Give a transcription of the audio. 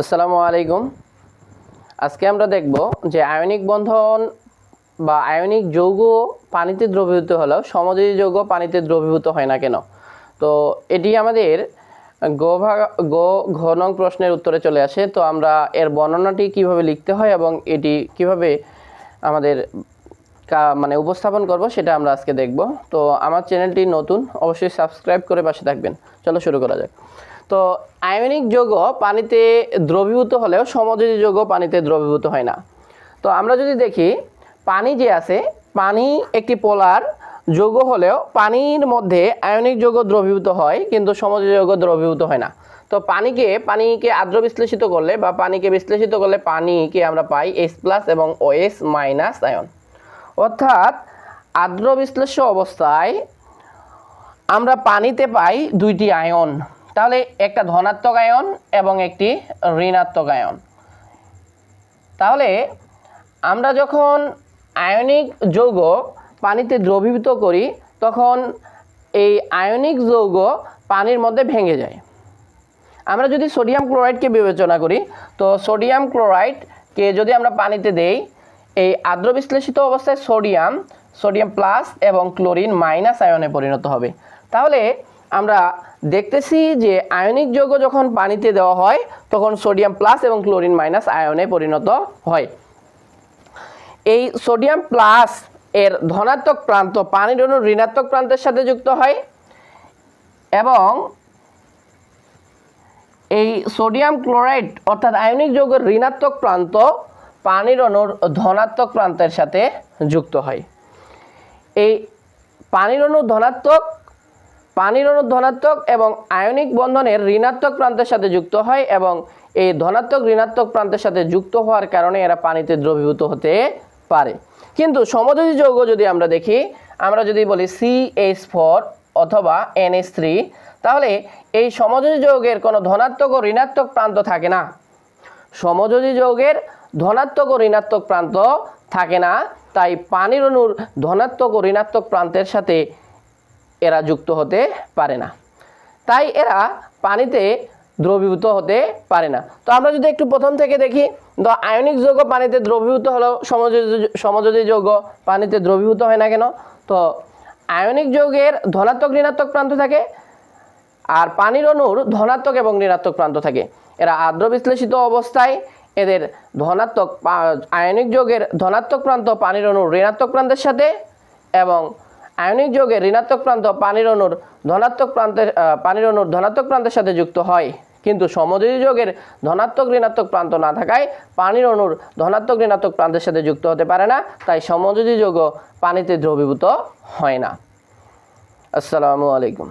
আসসালামু আলাইকুম। আজকে আমরা দেখব যে আয়নিক বন্ধন বা আয়নিক যৌগ পানিতে দ্রবীভূত হলেও সমযোজী যৌগ পানিতে দ্রবীভূত হয় না কেন? তো এটি আমাদের গ ভাগ, গ ঘ প্রশ্নের উত্তরে চলে আসে। তো আমরা এর বর্ণনাটি কীভাবে লিখতে হয় এবং এটি কীভাবে আমাদের মানে উপস্থাপন করব সেটা আমরা আজকে দেখব। তো আমার চ্যানেলটি নতুন, অবশ্যই সাবস্ক্রাইব করে পাশে থাকবেন। চলো শুরু করা যাক। তো আয়নিক যৌগ পানিতে দ্রবীভূত হলেও সমযোজী যৌগ পানিতে দ্রবীভূত হয় না। তো আমরা যদি দেখি, পানি যে আছে, পানি একটি পোলার যৌগ হলেও পানির মধ্যে আয়নিক যৌগ দ্রবীভূত হয়, কিন্তু সমযোজী যৌগ দ্রবীভূত হয় না। তো পানিকে পানিকে আর্দ্র বিশ্লেষিত করলে বা পানিকে বিশ্লেষিত করলে পানিকে আমরা পাই এস প্লাস এবং ওএস মাইনাস আয়ন অর্থাৎ আর্দ্র বিশ্লেষ্য অবস্থায় আমরা পানিতে পাই দুইটি আয়ন তাহলে একটা ধনাত্মক আয়ন এবং একটি ঋণাত্মক আয়ন। তাহলে আমরা যখন আয়নিক যৌগ পানিতে দ্রবীভূত করি, তখন এই আয়নিক যৌগ পানির মধ্যে ভেঙে যায়। আমরা যদি সোডিয়াম ক্লোরাইডকে বিবেচনা করি, তো সোডিয়াম ক্লোরাইডকে যদি আমরা পানিতে দেই, এই আর্দ্র বিশ্লেষিত অবস্থায় সোডিয়াম সোডিয়াম প্লাস এবং ক্লোরিন মাইনাস আয়নে পরিণত হবে। তাহলে আমরা দেখতেছি যে আয়নিক যৌগ যখন পানিতে দেওয়া হয়, তখন সোডিয়াম প্লাস এবং ক্লোরিন মাইনাস আয়নে পরিণত হয়। এই সোডিয়াম প্লাস এর ধনাত্মক প্রান্ত পানির অণুর ঋণাত্মক প্রান্তের সাথে যুক্ত হয় এবং এই সোডিয়াম ক্লোরাইড অর্থাৎ আয়নিক যৌগের ঋণাত্মক প্রান্ত পানির অণুর ধনাত্মক প্রান্তের সাথে যুক্ত হয়। এই পানির অণুর ধনাত্মক পানির অণুর ধনাত্মক এবং আয়নিক বন্ধনের ঋণাত্মক প্রান্তের সাথে যুক্ত হয় এবং এই ধনাত্মক ঋণাত্মক প্রান্তের সাথে যুক্ত হওয়ার কারণে এরা পানিতে দ্রবীভূত হতে পারে। কিন্তু সমযোজী যৌগ যদি আমরা দেখি, আমরা যদি বলি সি এইচ ফোর অথবা এনএস থ্রি তাহলে এই সমযোজী যৌগের কোনো ধনাত্মক ও ঋণাত্মক প্রান্ত থাকে না। সমযোজী যৌগের ধনাত্মক ও ঋণাত্মক প্রান্ত থাকে না, তাই পানির অণুর ধনাত্মক ও ঋণাত্মক প্রান্তের সাথে এরা যুক্ত হতে পারে না। তাই এরা পানিতে দ্রবীভূত হতে পারে না। তো আমরা যদি একটু প্রথম থেকে দেখি, তো আয়নিক যৌগ পানিতে দ্রবীভূত হলেও সমযোজী যৌগ পানিতে দ্রবীভূত হয় না কেন? তো আয়নিক যৌগের ধনাত্মক ঋণাত্মক প্রান্ত থাকে আর পানির অণুর ধনাত্মক এবং ঋণাত্মক প্রান্ত থাকে। এরা আর্দ্র বিশ্লেষিত অবস্থায় এদের ধনাত্মক আয়নিক যৌগের ধনাত্মক প্রান্ত পানির অণুর ঋণাত্মক প্রান্তের সাথে এবং আয়নিক যৌগের ঋণাত্মক প্রান্ত পানির অনুর ধনাত্মক প্রান্তের পানির অণুর ধনাত্মক প্রান্তের সাথে যুক্ত হয়। কিন্তু সমযোজী যোগের ধনাত্মক ঋণাত্মক প্রান্ত না থাকায় পানির অনুর ধনাত্মক ঋণাত্মক প্রান্তের সাথে যুক্ত হতে পারে না, তাই সমযোজী যোগ পানিতে দ্রবীভূত হয় না। আসসালামু আলাইকুম।